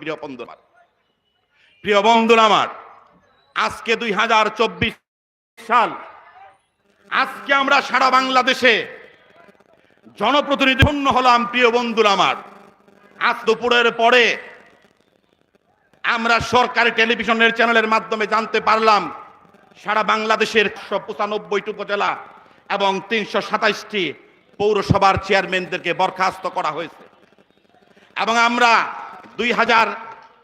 প্রিয় বন্ধু আমার। প্রিয় আমার, আজকে দুই হাজার চব্বিশ সাল, আজকে আমরা সারা বাংলাদেশে জনপ্রতিনিধি হলাম প্রিয় আমার। আজ দুপুরের পরে আমরা সরকারি টেলিভিশনের চ্যানেলের মাধ্যমে জানতে পারলাম, সারা বাংলাদেশের একশো পঁচানব্বইটি উপজেলা এবং তিনশো সাতাইশটি পৌরসভার চেয়ারম্যানদেরকে বরখাস্ত করা হয়েছে। এবং আমরা দুই হাজার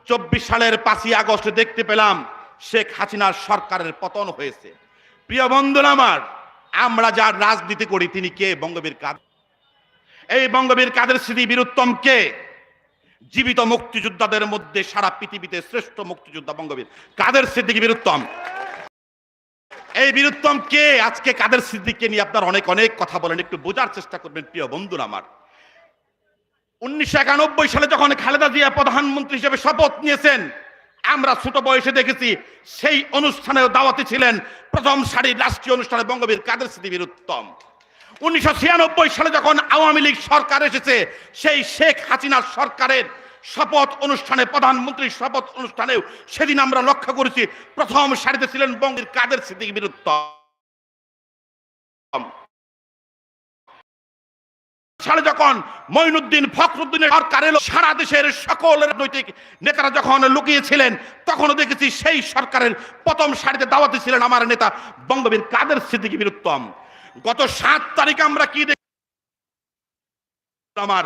চব্বিশ সালের পাঁচই আগস্ট দেখতে পেলাম শেখ হাসিনার সরকারের পতন হয়েছে। প্রিয় বন্ধুরা আমার, আমরা যার রাজনীতি করি তিনি কে? বঙ্গবীর কাদ এই বঙ্গবীর কাদের স্মৃতি বীরুত্তম কে? জীবিত মুক্তিযোদ্ধাদের মধ্যে সারা পৃথিবীতে শ্রেষ্ঠ মুক্তিযোদ্ধা বঙ্গবীর। কাদের সিদ্দিকী বীরুত্তম? এই বীরুত্তম কে? আজকে কাদের সিদ্দিককে নিয়ে আপনার অনেক অনেক কথা বলেন, একটু বোঝার চেষ্টা করবেন প্রিয় বন্ধুরা আমার। উনিশশো একানব্বই সালে যখন খালেদা জিয়া প্রধানমন্ত্রী হিসেবে শপথ নিয়েছেন, আমরা ছোট বয়সে দেখেছি সেই অনুষ্ঠানে দাওয়াতি ছিলেন প্রথম সারির রাষ্ট্রীয় অনুষ্ঠানে বঙ্গবীর কাদের স্মৃতি উত্তম উনিশশো ছিয়ানব্বই সালে যখন আওয়ামী লীগ সরকার এসেছে, সেই শেখ হাসিনার সরকারের শপথ অনুষ্ঠানে, প্রধানমন্ত্রীর শপথ অনুষ্ঠানেও সেদিন আমরা লক্ষ্য করেছি, প্রথম সারিতে ছিলেন বঙ্গের কাদের স্মৃতি বীরুত্তম। সালে যখন মঈনুদ্দিন ফখরুদ্দিনের সরকার এলো, সারা দেশের সকল রাজনৈতিক নেতারা যখন লুকিয়েছিলেন, তখনও দেখেছি সেই সরকারের প্রথম সারিতে দাওয়াতে ছিলেন আমার নেতা বঙ্গবীর কাদের সিদ্দিকী বীরুত্তম। গত সাত তারিখে আমরা কি দেখি আমার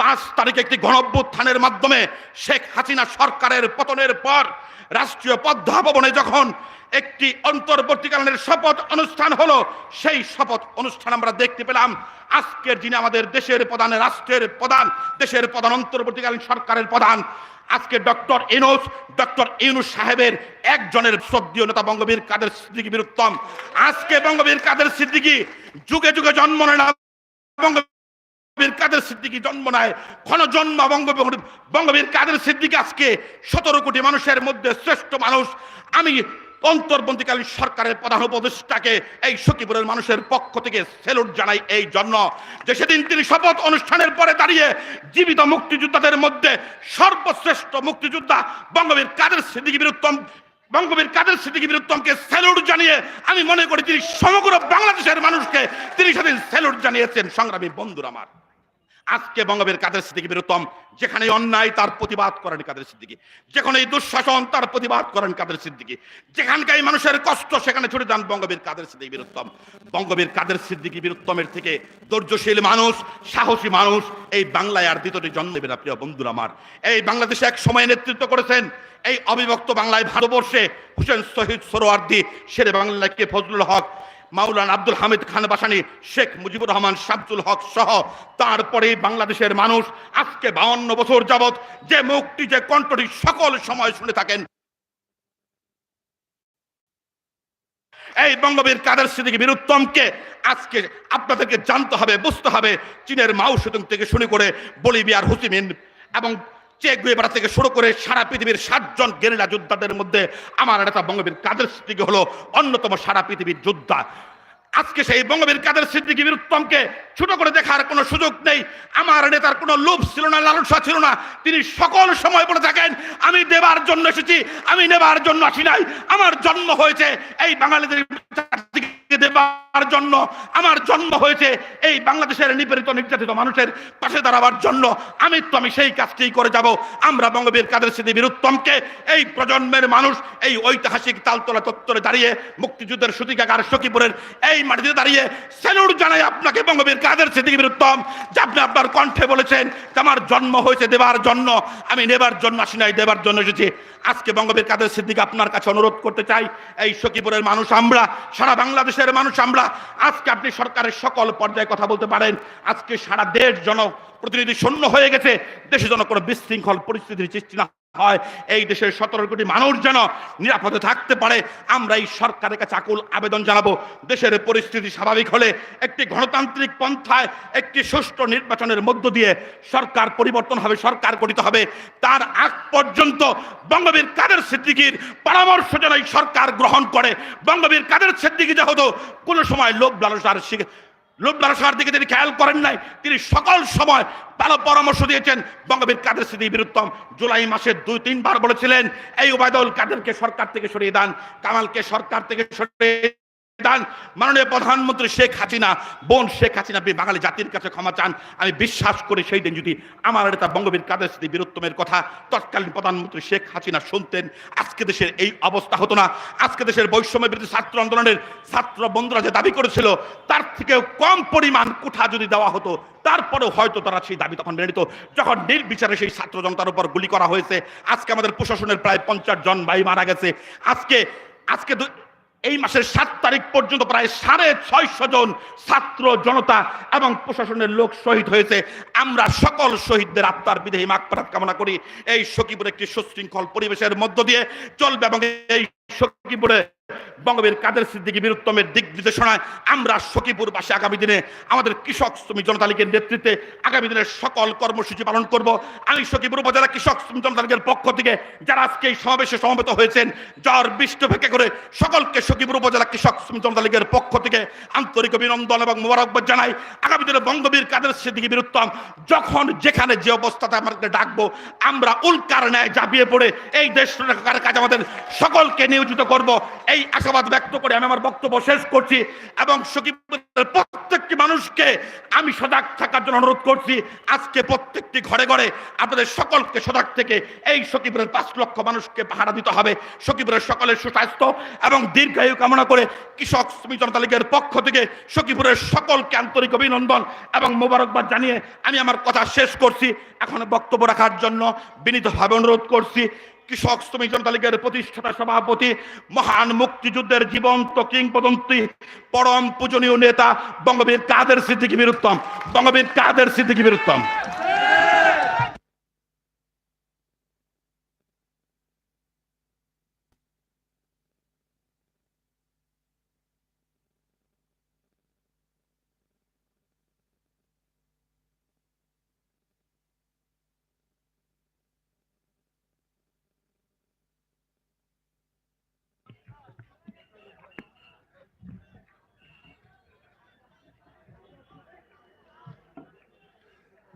পাঁচ তারিখে একটি গণভ্যুত্থানের মাধ্যমে শেখ হাসিনা সরকারের পতনের পর রাষ্ট্রীয় পদ্মা ভবনে যখন একটি অন্তর্বর্তীকালীন শপথ অনুষ্ঠান হলো, সেই শপথ অনুষ্ঠান আমরা দেখতে পেলাম। আজকের দিনে আমাদের দেশের প্রধান, রাষ্ট্রের প্রধান, দেশের প্রধান, অন্তর্বর্তীকালীন সরকারের প্রধান, আজকে ডক্টর ইনুস ডক্টর ইউনুস সাহেবের একজনের শ্রদ্ধীয় নেতা বঙ্গবীর কাদের সিদ্দিকী বীরুত্তম। আজকে বঙ্গবীর কাদের সিদ্দিকী যুগে যুগে জন্ম নেয় বঙ্গবীর কাদের সিদ্দিকী জন্ম নেয় ক্ষণ জন্ম বঙ্গবীর বঙ্গবীর কাদের সিদ্দিকী আজকে সতেরো কোটি মানুষের মধ্যে শ্রেষ্ঠ মানুষ। আমি অন্তর্বর্তীকালীন সরকারের প্রধান উপদেষ্টাকে এই সখীপুরের মানুষের পক্ষ থেকে সেলুট জানাই এই জন্য যে সেদিন তিনি শপথ অনুষ্ঠানের পরে দাঁড়িয়ে জীবিত মুক্তিযোদ্ধাদের মধ্যে সর্বশ্রেষ্ঠ মুক্তিযোদ্ধা বঙ্গবীর কাদের সিদ্দিকী বীরুত্তম, বঙ্গবীর কাদের সিদ্দিকী বীরুত্তমকে স্যালুট জানিয়ে আমি মনে করি তিনি সমগ্র বাংলাদেশের মানুষকে তিনি সেদিন স্যালুট জানিয়েছেন। সংগ্রামী বন্ধুরা আমার আজকে বঙ্গবীর কাদের সিদ্দিকী বীরুত্তম, যেখানে অন্যায় তার প্রতিবাদ করেন কাদের সিদ্দিকী, যেখানে এই দুঃশাসন তার প্রতিবাদ করেন কাদের সিদ্দিকী, যেখানকার মানুষের কষ্ট, সেখানে ছুটে যান বঙ্গবীর কাদের সিদ্দিকী বীরুত্তম। বঙ্গবীর কাদের সিদ্দিকী বীরুত্তমের থেকে ধৈর্যশীল মানুষ, সাহসী মানুষ, এই বাংলায় আর দ্বিতীয়টি জন্ম দেবে না, প্রিয় বন্ধুরা আমার। এই বাংলাদেশে এক সময় নেতৃত্ব করেছেন এই অবিভক্ত বাংলায় ভারতবর্ষে, হুসেন শহীদ সরোয়ার্দি, শেরে বাংলাকে ফজলুল হক মাওলানা আব্দুল হামিদ খান বাসানি, শেখ মুজিবুর রহমান, শামসুল হক সহ তারপরে বাংলাদেশের মানুষ আজকে বাউন্ন বছর যাবৎ যে মুক্তি, যে কণ্ঠটি সকল সময় শুনে থাকেন। এই বঙ্গবীর কাদের সিদ্দিকী বীরুত্তমকে আজকে আপনাদেরকে জানতে হবে, বুঝতে হবে, চীনের মাও সেতুং থেকে শুরু করে বলিভিয়ার হুসিমিন এবং থেকে শুরু করে সারা পৃথিবীর সাতজন গেরিলা যোদ্ধাদের মধ্যে আমার নেতা বঙ্গবীর কাদের হলো অন্যতম সারা পৃথিবীর যোদ্ধা। আজকে সেই বঙ্গবীর কাদের সিদ্দিকী বীরুত্তমকে ছোট করে দেখার কোনো সুযোগ নেই। আমার নেতার কোনো লোভ ছিল না, লালসা ছিল না। তিনি সকল সময় বলে থাকেন, আমি দেবার জন্য এসেছি, আমি নেবার জন্য আসি নাই। আমার জন্ম হয়েছে এই বাঙালিদের দেবার জন্য আমার জন্ম হয়েছে, এই বাংলাদেশের নিপীড়িত নির্যাতিত মানুষের পাশে দাঁড়াবার জন্য আমি তো আমি সেই কাজটি করে যাব। আমরা বঙ্গবীর কাদের স্মৃতি বীরুত্তমকে, এই প্রজন্মের মানুষ, এই ঐতিহাসিক তালতলা চত্বরে দাঁড়িয়ে, মুক্তিযুদ্ধের সুতিকাগার সখীপুরের এই মাটিতে দাঁড়িয়ে স্যালুট জানাই আপনাকে বঙ্গবীর কাদের স্মৃতি বীরুত্তম। যে আপনি আপনার কণ্ঠে বলেছেন যে আমার জন্ম হয়েছে দেবার জন্য, আমি নেবার জন্য আসি নাই, দেবার জন্য এসেছি। আজকে বঙ্গবীর কাদের সিদ্দিক আপনার কাছে অনুরোধ করতে চাই, এই সখীপুরের মানুষ, আমরা সারা বাংলাদেশের মানুষ আমরা আজকে আপনি সরকারের সকল পর্যায়ে কথা বলতে পারেন। আজকে সারা দেশ জন প্রতিনিধি শূন্য হয়ে গেছে। দেশে যেন কোনো বিশৃঙ্খল পরিস্থিতির সৃষ্টি না হয়, এই দেশের সতেরো কোটি মানুষ যেন নিরাপদে থাকতে পারে, আমরা এই সরকারের কাছে আকুল আবেদন জানাব। দেশের পরিস্থিতি স্বাভাবিক হলে একটি গণতান্ত্রিক পন্থায় একটি সুষ্ঠু নির্বাচনের মধ্য দিয়ে সরকার পরিবর্তন হবে, সরকার গঠিত হবে। তার আগ পর্যন্ত বঙ্গবীর কাদের সিদ্দিকির পরামর্শ যেন এই সরকার গ্রহণ করে, বঙ্গবীর কাদের সিদ্দিকি যে হতো, কোনো সময় লোভ লালসার লোকলার দিকে তিনি খেয়াল করেন নাই। তিনি সকল সময় ভালো পরামর্শ দিয়েছেন। বঙ্গবীর কাদের স্মৃতি বীরুত্তম জুলাই মাসে দুই, তিনবার বলেছিলেন, এই ওবায়দুল কাদেরকে সরকার থেকে সরিয়ে দেন। কামালকে সরকার থেকে সরিয়ে মাননীয় প্রধানমন্ত্রী শেখ হাসিনা, বোন শেখ হাসিনা বি- বাঙালি জাতির কাছে ক্ষমা চান। আমি বিশ্বাস করি সেই দিন যদি আমার নেতা বঙ্গবীর কাদের স্মৃতি বীরুত্তমের কথা তৎকালীন প্রধানমন্ত্রী শেখ হাসিনা শুনতেন, আজকে দেশের এই অবস্থা হতো না। আজকে দেশের বৈষম্য বিরোধী ছাত্র আন্দোলনের ছাত্র বন্ধুরা যে দাবি করেছিল, তার থেকেও কম পরিমাণ কুঠা যদি দেওয়া হতো, তারপরেও হয়তো তারা সেই দাবি তখন মেনে নিত। যখন নির্বিচারে সেই ছাত্র জনতার উপর গুলি করা হয়েছে, আজকে আমাদের প্রশাসনের প্রায় পঞ্চাশ জন ভাই মারা গেছে। আজকে আজকে এই মাসের সাত তারিখ পর্যন্ত প্রায় সাড়ে ছয়শো জন ছাত্র, জনতা এবং প্রশাসনের লোক শহীদ হয়েছে। আমরা সকল শহীদদের আত্মার বিদেহী মাকপারাত কামনা করি। এই সখীপুর একটি সুশৃঙ্খল পরিবেশের মধ্য দিয়ে চলবে এবং এই সখীপুরে বঙ্গবীর কাদের সিদ্দিকী বীরুত্তমের দিক নির্দেশনায় আমরা সখীপুরবাসী আগামী দিনে আমাদের কৃষক শ্রমিক জনতা লীগের নেতৃত্বে আগামী দিনের সকল কর্মসূচি পালন করব। আমি সখীপুর উপজেলা কৃষক শ্রমিক জনতা লীগের পক্ষ থেকে যারা আজকে এই সমাবেশে সমবেত হয়েছেন জ্বর বৃষ্টি ভেঙে করে সকলকে সখীপুর উপজেলা কৃষক শ্রমিক জনতা লীগের পক্ষ থেকে আন্তরিক অভিনন্দন এবং মোবারকবাদ জানাই। আগামী দিনে বঙ্গবীর কাদের সিদ্দিকী বীরুত্তম যখন যেখানে যে অবস্থাতে আমাদেরকে ডাকবো, আমরা উল্কার ন্যায় জাপিয়ে পড়ে এই দেশ কাজ আমাদের সকলকে নিয়োজিত করব। এই আশাবাদ ব্যক্ত করে আমি আমার বক্তব্য শেষ করছি এবং সখীপুরের প্রত্যেকটি মানুষকে আমি সজাগ থাকার জন্য অনুরোধ করছি, আজকে প্রত্যেকটি ঘরে ঘরে আপনাদের সকলকে সজাগ থেকে এই সখীপুরের পাঁচ লক্ষ মানুষকে পাহারা দিতে হবে। সখীপুরের সকলের সুস্বাস্থ্য এবং দীর্ঘায়ু কামনা করে কৃষক শ্রমিক জনতা লীগের পক্ষ থেকে সখীপুরের সকলকে আন্তরিক অভিনন্দন এবং মোবারকবাদ জানিয়ে আমি আমার কথা শেষ করছি। এখন বক্তব্য রাখার জন্য বিনীতভাবে অনুরোধ করছি। কৃষক শ্রমিক লীগের প্রতিষ্ঠাতা সভাপতি, মহান মুক্তিযুদ্ধের জীবন্ত কিংবদন্তি, পরম পূজনীয় নেতা বঙ্গবীর কাদের সিদ্দিকী বীরুত্তম। বঙ্গবীর কাদের সিদ্দিকী বীরুত্তম।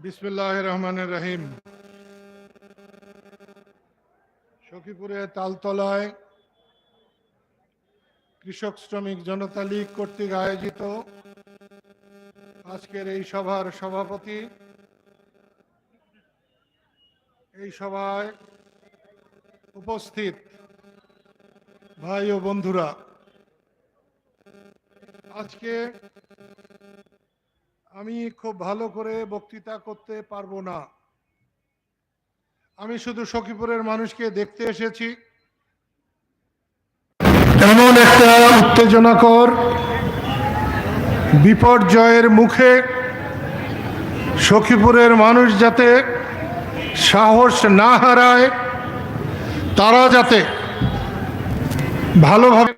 বিসমুল্লাহ রহমানের রহিম সখীপুরে তালতলায় কৃষক শ্রমিক জনতা লীগ কর্তৃক আয়োজিত আজকের এই সভার সভাপতি। এই সভায় উপস্থিত ভাই ও বন্ধুরা, আজকে আমি খুব ভালো করে বক্তৃতা করতে পারব না। আমি শুধু সখীপুরের মানুষকে দেখতে এসেছি। এমন একটা উত্তেজনাকর বিপর্যয়ের মুখে সখীপুরের মানুষ যাতে সাহস না হারায় তারা যাতে ভালোভাবে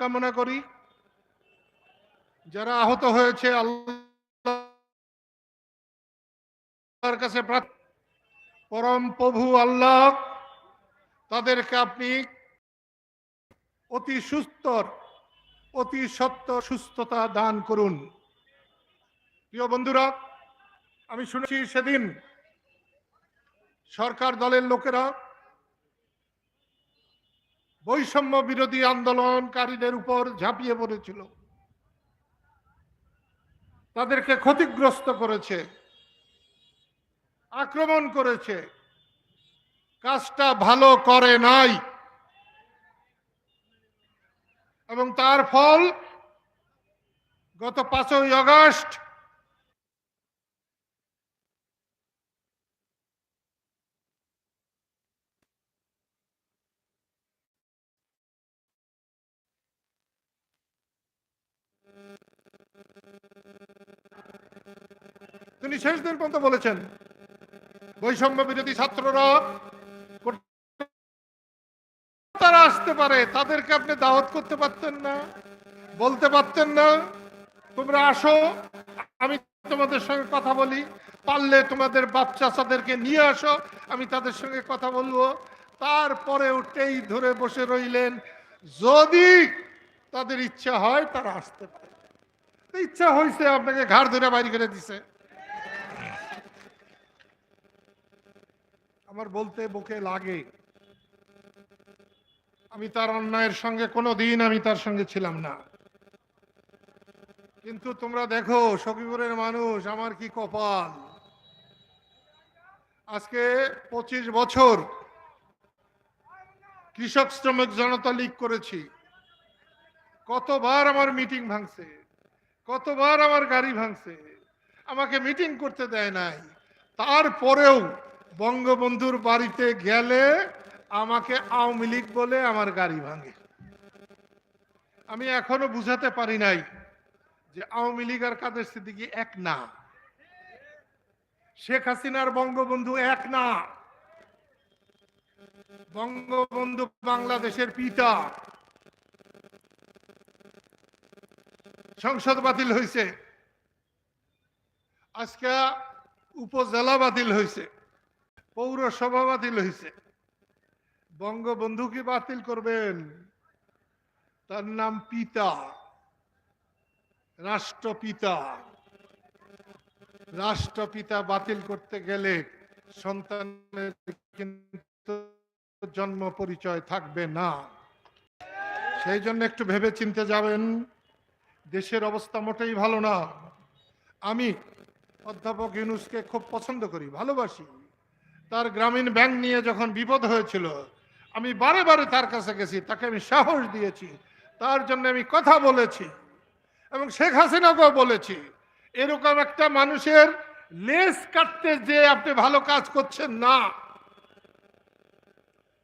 কামনা করি। যারা আহত হয়েছে, আল্লাহর কাছে পরম প্রভু আল্লাহ, তাদেরকে আপনি অতি সুস্থর, অতি সত্য সুস্থতা দান করুন। প্রিয় বন্ধুরা, আমি শুনেছি সেদিন সরকার দলের লোকেরা বৈষম্য বিরোধী আন্দোলনকারীদের উপর ঝাঁপিয়ে পড়েছিল। তাদেরকে ক্ষতিগ্রস্ত করেছে, আক্রমণ করেছে। কাজটা ভালো করে নাই। এবং তার ফল গত পাঁচই আগস্ট তিনি শেষ দিন পর্যন্ত বলেছেন। বৈষম্য বিরোধী ছাত্ররা তারা আসতে পারে, তাদেরকে আপনি দাওয়াত করতে পারতেন না, বলতে পারতেন না। তোমরা আসো, আমি তোমাদের সঙ্গে কথা বলি, পারলে তোমাদের বাপ চাচাদেরকে নিয়ে আসো, আমি তাদের সঙ্গে কথা বলব। তারপরে উঠেই ধরে বসে রইলেন, যদি তাদের ইচ্ছা হয় তারা আসতে পারে। ইচ্ছা হয়েছে আপনাকে ঘাড় ধরে বাইরে করে দিছে। আমার বলতে বুকে লাগে। আমি তার অন্যায়ের সঙ্গে কোনো দিন আমি তার সঙ্গে ছিলাম না। কিন্তু তোমরা দেখো, সখীপুরের মানুষ, আমার কি কপাল? আজকে পঁচিশ বছর কৃষক শ্রমিক জনতা লীগ করেছি। কতবার আমার মিটিং ভাঙছে, কতবার আমার গাড়ি ভাঙছে, আমাকে মিটিং করতে দেয় নাই। তারপরেও বঙ্গবন্ধুর বাড়িতে গেলে আমাকে আওয়ামী লীগ বলে আমার গাড়ি ভাঙে। আমি এখনও বুঝাতে পারি নাই যে আওয়ামী লীগ আর কাদের সিদ্দিকি এক না। শেখ হাসিনার বঙ্গবন্ধু এক না। বঙ্গবন্ধু বাংলাদেশের পিতা। সংসদ বাতিল হয়েছে আজকে উপজেলা বাতিল হয়েছে পৌরসভা বাতিল হয়েছে বঙ্গবন্ধু কি বাতিল করবেন? তার নাম পিতা। রাষ্ট্রপিতা। রাষ্ট্রপিতা বাতিল করতে গেলে সন্তানের কিন্তু জন্ম পরিচয় থাকবে না। সেই জন্য একটু ভেবে চিনতে যাবেন, দেশের অবস্থা মোটেই ভালো না। আমি অধ্যাপক ইউনুসকে খুব পছন্দ করি, ভালোবাসি। তার গ্রামীণ ব্যাংক নিয়ে যখন বিপদ হয়েছিল, আমি বারে বারে তার কাছে গেছি, তাকে আমি সাহস দিয়েছি, তার জন্য আমি কথা বলেছি এবং শেখ হাসিনাকেও বলেছি, এরকম একটা মানুষের লেস কাটতে যে আপনি ভালো কাজ করছেন না,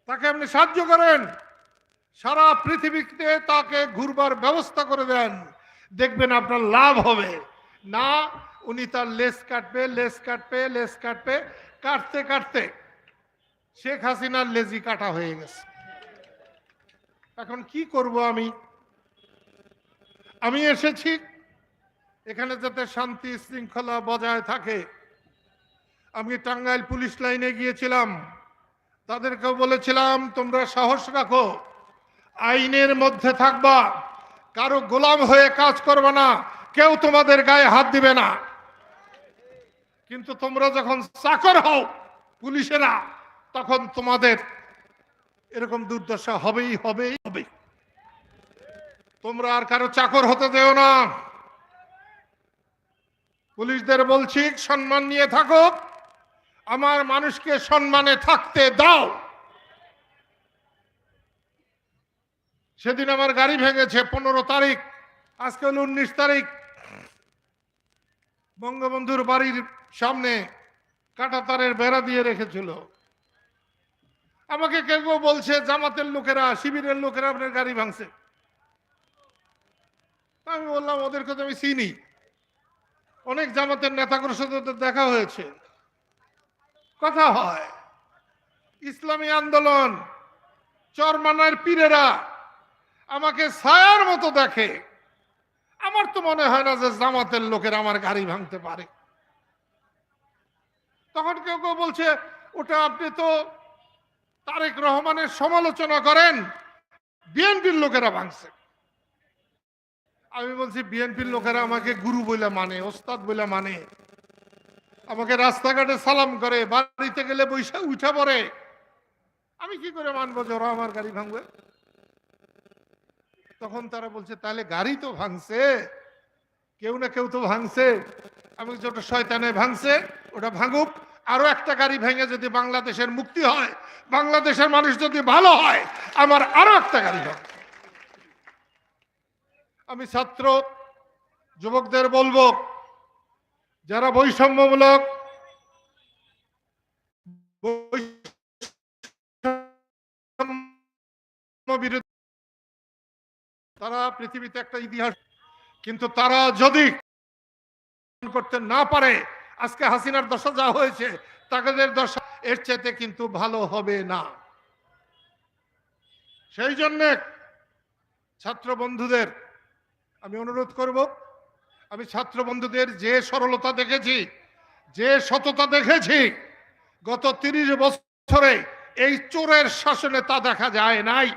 তাকে আপনি সাহায্য করেন, সারা পৃথিবীতে তাকে ঘুরবার ব্যবস্থা করে দেন, দেখবেন আপনার লাভ হবে। না, উনি তার লেস কাটবে লেস কাটবে লেস কাটবে কাটতে কাটতে শেখ হাসিনার লেজি কাটা হয়ে গেছে। এখন কি করব আমি? আমি এসেছি এখানে যাতে শান্তি শৃঙ্খলা বজায় থাকে। আমি টাঙ্গাইল পুলিশ লাইনে গিয়েছিলাম। তাদেরকেও বলেছিলাম, তোমরা সাহস রাখো, আইনের মধ্যে থাকবা, কারও গোলাম হয়ে কাজ করবে না, কেউ তোমাদের গায়ে হাত দিবে না। কিন্তু তোমরা যখন চাকর হও পুলিশেরা, তখন তোমাদের এরকম দুর্দশা হবেই হবেই হবে তোমরা আর কারও চাকর হতে দেও না। পুলিশদের বলছি, সম্মান নিয়ে থাকো, আমার মানুষকে সম্মানে থাকতে দাও। সেদিন আমার গাড়ি ভেঙেছে পনেরো তারিখ, আজকে হলো উনিশ তারিখ। বঙ্গবন্ধুর বাড়ির সামনে কাটা তারের বেড়া দিয়ে রেখেছিল। আমাকে কেউ কেউ বলছে, জামাতের লোকেরা, শিবিরের লোকেরা আপনার গাড়ি ভাঙছে। আমি বললাম, ওদেরকে তো আমি চিনি। অনেক জামাতের নেতাগুলোর সাথে দেখা হয়েছে। কথা হয়, ইসলামী আন্দোলন, চরমানার পীরেরা আমাকে ছায়ার মতো দেখে। আমার তো মনে হয় না যে জামাতের লোকের আমার গাড়ি ভাঙতে পারে। তখন কেউ কেউ বলছে, ওটা আপনি তো তারেক রহমানের সমালোচনা করেন, বিএনপির লোকেরা ভাঙছে। আমি বলছি, বিএনপির লোকেরা আমাকে গুরু বলে মানে ওস্তাদ বলে মানে। আমাকে রাস্তাঘাটে সালাম করে, বাড়িতে গেলে বৈশা উঠে পড়ে। আমি কি করে মানবো ওরা আমার গাড়ি ভাঙবে? তখন তারা বলছে, তাহলে গাড়ি তো ভাঙছে, কেউ না কেউ তো ভাঙছে। আমি ওটা শয়তানে ভাঙছে। ওটা ভাঙুক। আরও একটা গাড়ি ভেঙে যদি বাংলাদেশের মুক্তি হয়, বাংলাদেশের মানুষ যদি ভালো হয়, আমার আরও একটা গাড়ি হয় আমি ছাত্র, যুবকদের বলব, যারা বৈষম্যমূলক বৈষম্য তারা পৃথিবীতে একটা ইতিহাস, কিন্তু তারা যদি করতে না পারে আজকে হাসিনার দশা যা হয়েছে, তাদের দশা এর চেতে কিন্তু ভালো হবে না। সেই জন্যে ছাত্র বন্ধুদের আমি অনুরোধ করব, আমি ছাত্র বন্ধুদের যে সরলতা দেখেছি, যে সততা দেখেছি, গত তিরিশ বছরে এই চোরের শাসনে তা দেখা যায় নাই।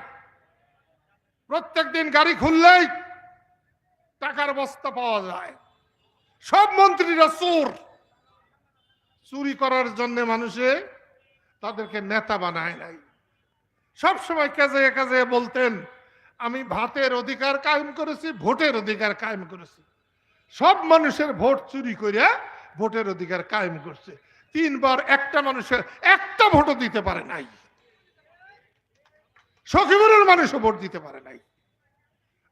প্রত্যেকদিন গাড়ি খুললেই টাকার বস্তা পাওয়া যায়। সব মন্ত্রীরা চোর। চুরি করার জন্য মানুষে তাদেরকে নেতা বানায় নাই। সব সময় কাজে কাজে বলতেন, আমি ভাতের অধিকার কায়েম করেছি, ভোটের অধিকার কায়েম করেছি। সব মানুষের ভোট চুরি করে ভোটের অধিকার কায়েম করছে। তিনবার একটা মানুষের, একটা ভোটও দিতে পারে নাই। সখীপুরের মানুষও ভোট দিতে পারে নাই।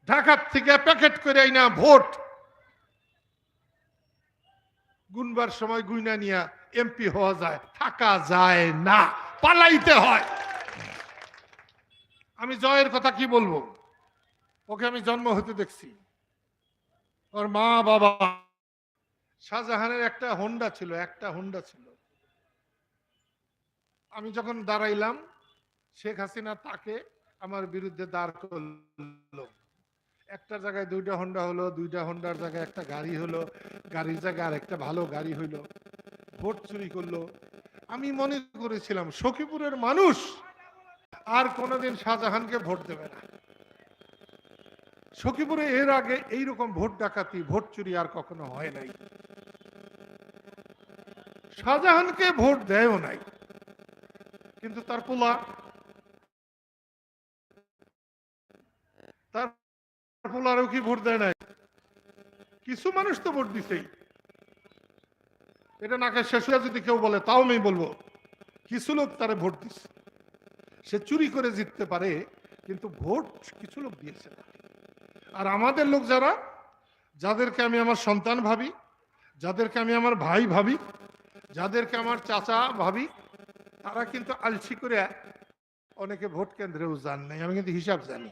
ঢাকার থেকে প্যাকেট করে না ভোট। গুনবার সময় গুইনা নিয়ে এমপি হওয়া যায়, থাকা যায় না, পালাইতে হয়। আমি জয়ের কথা কি বলব? ওকে আমি জন্ম হতে দেখছি। ওর মা, বাবা, শাহজাহানের একটা হোন্ডা ছিল, একটা হোন্ডা ছিল। আমি যখন দাঁড়াইলাম, শেখ হাসিনা তাকে আমার বিরুদ্ধে দাঁড় করল। একটা জায়গায় দুইটা হন্ডা হলো, দুইটা হন্ডার জায়গায় একটা গাড়ি হলো, গাড়ির জায়গায় আর একটা ভালো গাড়ি হইল। ভোট চুরি করল। আমি মনে করেছিলাম, সখীপুরের মানুষ আর কোনোদিন শাহজাহানকে ভোট দেবে না। সখীপুরে এর আগে এইরকম ভোট ডাকাতি, ভোট চুরি আর কখনো হয় নাই। শাহজাহানকে ভোট দেয়ও নাই। কিন্তু তার পোলা, তার পোলারও কি ভোট দেয় নাই? কিছু মানুষ তো ভোট দিছেই। এটা নাকে শেষ হয়ে যদি কেউ বলে, তাও আমি বলব, কিছু লোক তারে ভোট দিছে। সে চুরি করে জিততে পারে, কিন্তু ভোট কিছু লোক দিয়েছে। আর আমাদের লোক যারা, যাদেরকে আমি আমার সন্তান ভাবি, যাদেরকে আমি আমার ভাই ভাবি, যাদেরকে আমার চাচা ভাবি, তারা কিন্তু আলসি করে অনেকে ভোট কেন্দ্রেও যান নাই। আমি কিন্তু হিসাব জানি।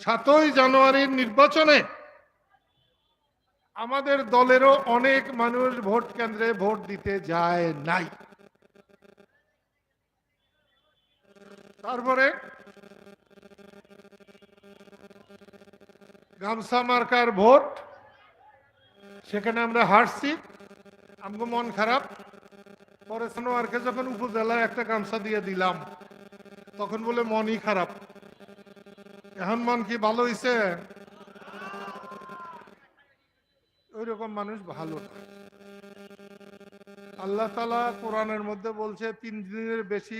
সাতই জানুয়ারির নির্বাচনে আমাদের দলেরও অনেক মানুষ ভোট কেন্দ্রে ভোট দিতে যায় নাই। তারপরে গামছা মার্কার ভোট, সেখানে আমরা হারছি, আমগো মন খারাপ। পরে সোনোয়ারকে যখন উপজেলায় একটা গামছা দিয়ে দিলাম, তখন বলে মনই খারাপ। এখন মন কি ভালো হইছে? ওই রকম মানুষ ভালো না। আল্লাহ তালা কোরআনের মধ্যে বলছে, তিন দিনের বেশি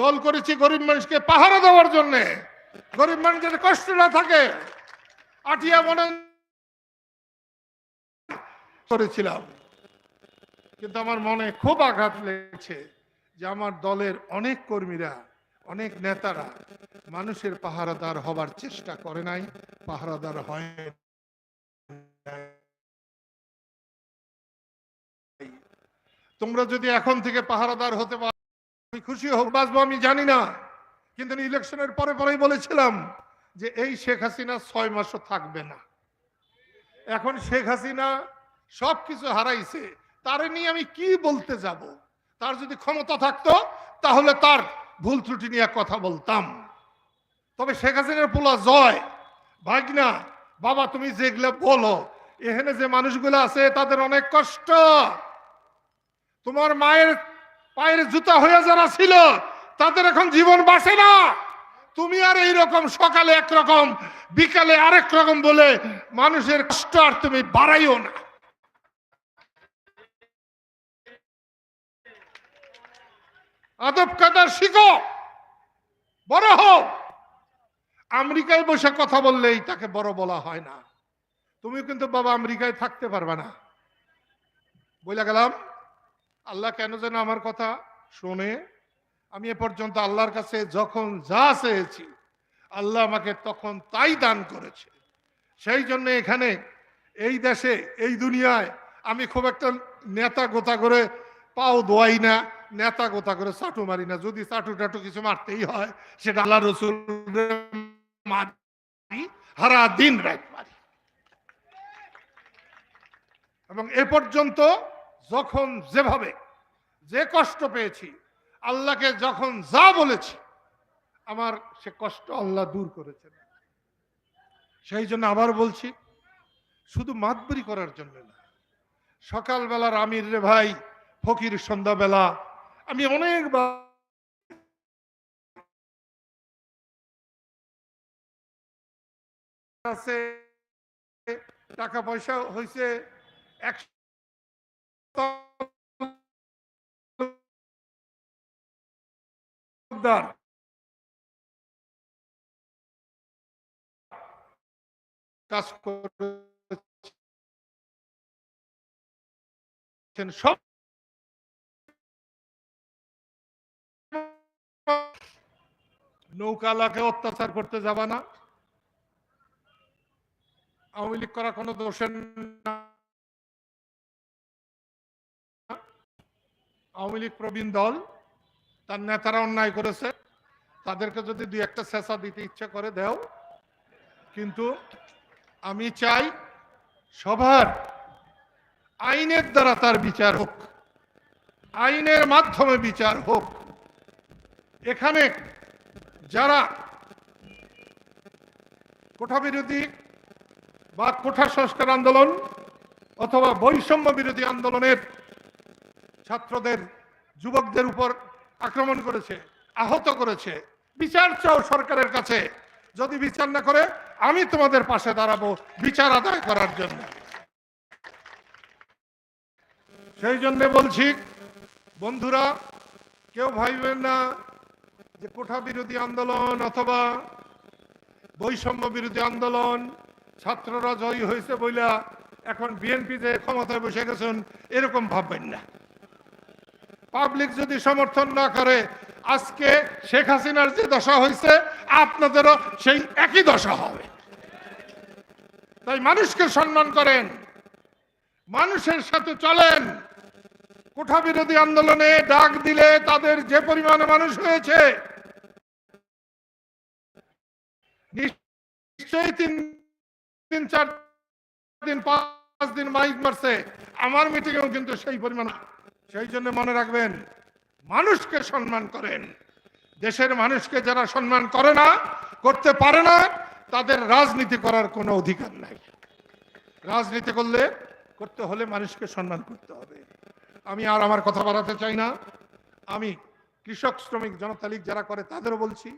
দল করেছি গরিব মানুষকে পাহারা দেওয়ার জন্য। গরিব মানুষ যাতে কষ্ট না থাকে। আটিয়া মনে করেছিলাম। কিন্তু আমার মনে খুব আঘাত লেগেছে যে আমার দলের অনেক কর্মীরা, অনেক নেতারা মানুষের পাহারাদার হবার চেষ্টা করে নাই, পাহারাদার হয় তোমরা যদি এখন থেকে পাহারাদার হতে পারো, আমি খুশি হোক বাঁচবো আমি জানি না। কিন্তু ইলেকশনের পরে পরেই বলেছিলাম যে এই শেখ হাসিনা ছয় মাসও থাকবে না। এখন শেখ হাসিনা সব কিছু হারাইছে, তারে নিয়ে আমি কি বলতে যাব? তার যদি ক্ষমতা থাকতো, তাহলে তার ভুল ত্রুটি নিয়ে কথা বলতাম। তবে শেখ হাসিনার পোলা জয়, ভাগনা, বাবা তুমি যেগুলো বলো, এখানে যে মানুষগুলো আছে, তাদের অনেক কষ্ট। তোমার মায়ের পায়ের জুতা হয়ে যারা ছিল, তাদের এখন জীবন বাঁচে না। তুমি আর এই রকম সকালে একরকম, বিকালে আরেক রকম বলে মানুষের কষ্ট আর তুমি বাড়াইও না। আদব কাদার শিখো বড় হোক আমেরিকায় বসে কথা বললেই তাকে বড় বলা হয় না। তুমি কিন্তু বাবা আমেরিকায় থাকতে পারবে না। বলে গেলাম। আল্লাহ কেন যেন আমার কথা শোনে? আমি এ পর্যন্ত আল্লাহর কাছে যখন যা চেয়েছি, আল্লাহ আমাকে তখন তাই দান করেছে। সেই জন্য এখানে, এই দেশে, এই দুনিয়ায় আমি খুব একটা নেতা গোতা করে পাও দোয়াই না। নেতা গোতা করে চাটু মারি না, যদি চাটু টাটু কিছু মারতেই হয়, সেটা আল্লাহ রসুল মারি হারা দিন রাত মারি। এবং এ পর্যন্ত যখন যেভাবে যে কষ্ট পেয়েছি, আল্লাহকে যখন যা বলেছি, আমার সে কষ্ট আল্লাহ দূর করেছেন। সেই জন্য আবার বলছি, শুধু মাতবরি করার জন্য না, সকালবেলার আমির রে ভাই, ফকির সন্ধ্যাবেলা আমি অনেকবার আছে টাকা পয়সা হয়েছে এক কাজ করেছেন সব নৌকালাকে অত্যাচার করতে যাবা না। আওয়ামী লীগ করা কোনো দোষের আওয়ামী লীগ প্রবীণ দল, তার নেতারা অন্যায় করেছে। তাদেরকে যদি দুই একটা চেঁচা দিতে ইচ্ছা করে, দেও। কিন্তু আমি চাই সবার আইনের দ্বারা তার বিচার হোক। আইনের মাধ্যমে বিচার হোক। এখানে যারা কোঠা বিরোধী বা কোঠা সংস্কার আন্দোলন অথবা বৈষম্য বিরোধী আন্দোলনের ছাত্রদের, যুবকদের উপর আক্রমণ করেছে, আহত করেছে, বিচার চাও সরকারের কাছে। যদি বিচার না করে, আমি তোমাদের পাশে দাঁড়াবো বিচার আদায় করার জন্য। সেই জন্য বলছি, বন্ধুরা, কেউ ভাইবেন না যে কোঠা বিরোধী আন্দোলন অথবা বৈষম্য বিরোধী আন্দোলন ছাত্ররা জয়ী হয়েছে বইলা এখন বিএনপি যে ক্ষমতায় বসে গেছেন, এরকম ভাববেন না। পাবলিক যদি সমর্থন না করে, আজকে শেখ হাসিনার যে দশা হয়েছে, আপনাদেরও সেই একই দশা হবে। তাই মানুষকে সম্মান করেন, মানুষের সাথে চলেন। কোঠা বিরোধী আন্দোলনে ডাক দিলে তাদের যে পরিমাণে মানুষ হয়েছে, নিশ্চয়ই তিন তিন চার দিন, পাঁচ দিন মাইক মারছে। আমার মিটিংয়েও কিন্তু সেই পরিমাণ। সেই জন্য মনে রাখবেন, মানুষকে সম্মান করেন। দেশের মানুষকে যারা সম্মান করে না, করতে পারে না, তাদের রাজনীতি করার কোনো অধিকার নাই। রাজনীতি করলে, করতে হলে মানুষকে সম্মান করতে হবে। আমি আর আমার কথা বাড়াতে চাই না। আমি কৃষক, শ্রমিক, জনতা লীগ যারা করে তাদেরও বলছি,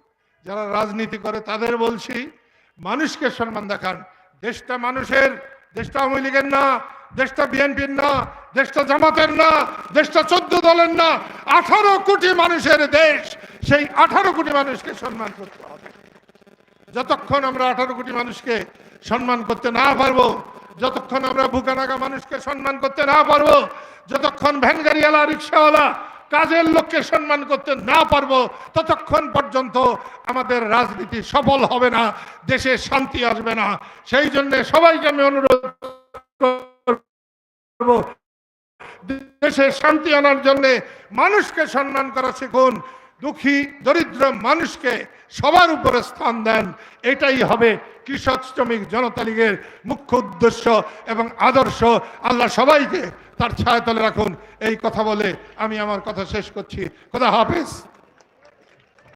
যারা রাজনীতি করে তাদের বলছি, মানুষকে সম্মান দেখান। দেশটা মানুষের, দেশটা আওয়ামী লীগের না, দেশটা বিএনপির না, দেশটা জামাতের না, দেশটা চোদ্দ দলের না, আঠারো কোটি মানুষের দেশ, সেই আঠারো কোটি মানুষকে সম্মান করতে হবে। যতক্ষণ আমরা আঠারো কোটি মানুষকে সম্মান করতে না পারব, যতক্ষণ আমরা বুকানাগা মানুষকে সম্মান করতে না পারব যতক্ষণ ভ্যানগাড়িওয়ালা রিক্সাওয়ালা কাজের লোককে সম্মান করতে না পারব, ততক্ষণ পর্যন্ত আমাদের রাজনীতি সফল হবে না, দেশে শান্তি আসবে না। সেই জন্য সবাইকে আমি অনুরোধ করব, দেশে শান্তি আনার জন্য মানুষকে সম্মান করা শিখুন, দুঃখী, দরিদ্র মানুষকে সবার উপরে স্থান দেন। এটাই হবে কৃষক শ্রমিক জনতা লীগের মুখ্য উদ্দেশ্য এবং আদর্শ। আল্লাহ সবাইকে তার ছায়াতলে রাখুন। এই কথা বলে আমি আমার কথা শেষ করছি। খোদা হাফেজ।